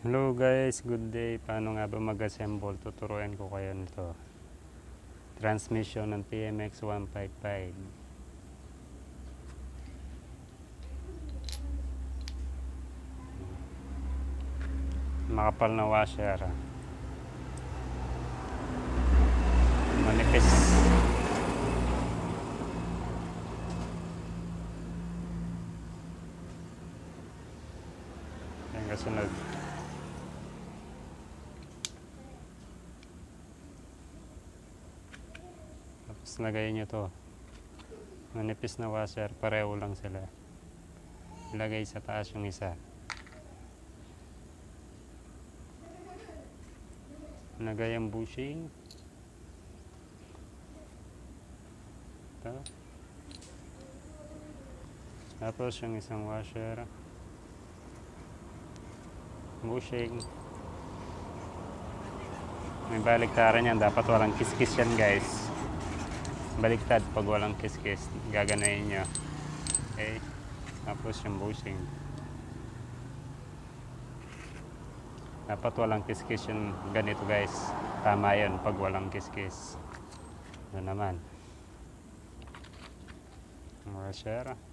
Hello guys, good day. Paano nga ba mag-assemble? Tuturuan ko kayo nito. Transmission ng TMX 155. Makapal na washer. Manipis. Yan kasunod. Tapos lagay nyo to. Manipis na washer, pareho lang sila. Ilagay sa taas yung isa. Lagay ang bushing. Ito. Tapos yung isang washer. Bushing. May baliktaran yan. Dapat walang kiskis yan guys. Baliktad pag walang kiskis. Gaganayin nyo. Okay. Tapos yung bushing. Dapat walang kiskis yung ganito guys. Tama yun pag walang kiskis. Ito naman. Mga share.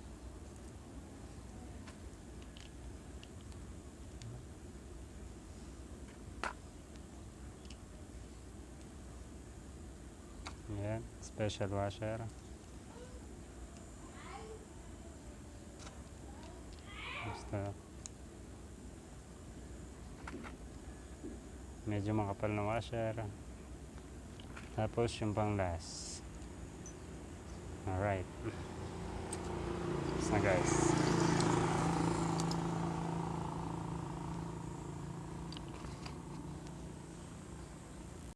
Yan, special washer. Basta medyo makapal na washer. Tapos yung pang last. Alright. Tapos na guys.